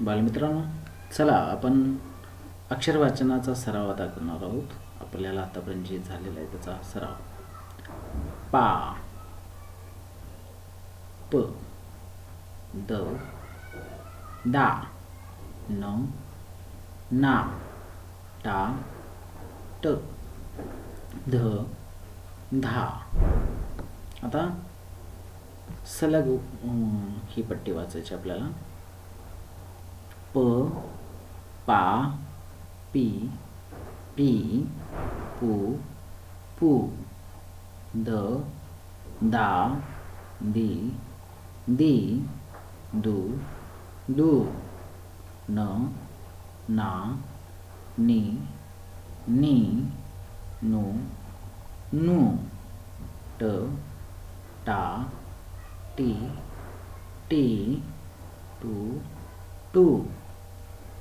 बालमित्रांनो चला आपण अक्षरवाचनाचा सराव आता करणार आहोत. आपल्याला आतापर्यंत जे झालेला आहे त्याचा सराव. पा प द दा न ना टा ट ध धा. आता सलग अं, ही पट्टी वाचायची आपल्याला. प पा पी पी पू पू द दा दी दी दू दू न ना नी नी नु नू ट टा टी टी टू टू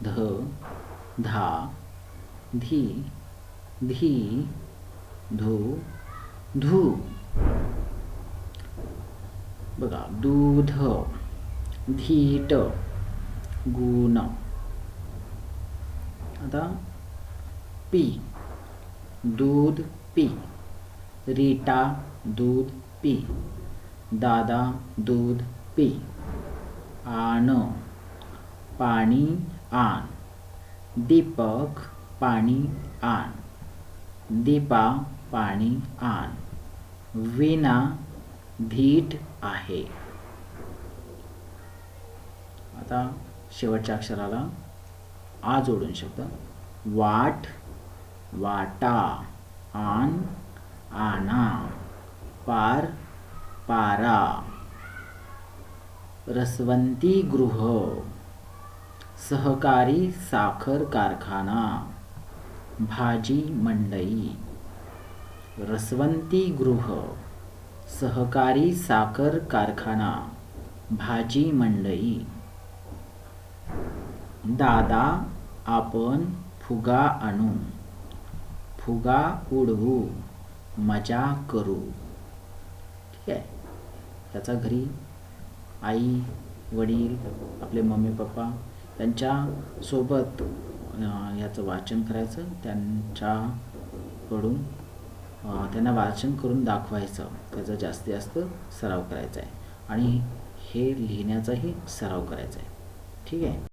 ध धा धी धी धू धू। बघा दूध धीट गुण। आता पी दूध पी रीटा दूध पी दादा दूध पी आण पाणी आण दीपक पाणी आण दीपा पाणी आण विना धीट आहे. आता शेवटच्या अक्षराला आ जोडून शब्द. वाट वाटा आण आणा पार पारा. रसवंती गृह. सहकारी साखर कारखाना भाजी मंडई रसवंती गृह सहकारी साखर कारखाना भाजी मंडई. दादा आपण फुगा आणू. फुगा उडवू. मजा करू. ठीक आहे. त्याचा घरी आई वडील आपले मम्मी पप्पा त्यांच्यासोबत याचं वाचन करायचं त्यांच्याकडून त्यांना वाचन करून दाखवायचं त्याचा जास्तीत जास्त सराव करायचा आहे. आणि हे लिहिण्याचाही सराव करायचा आहे. ठीक आहे?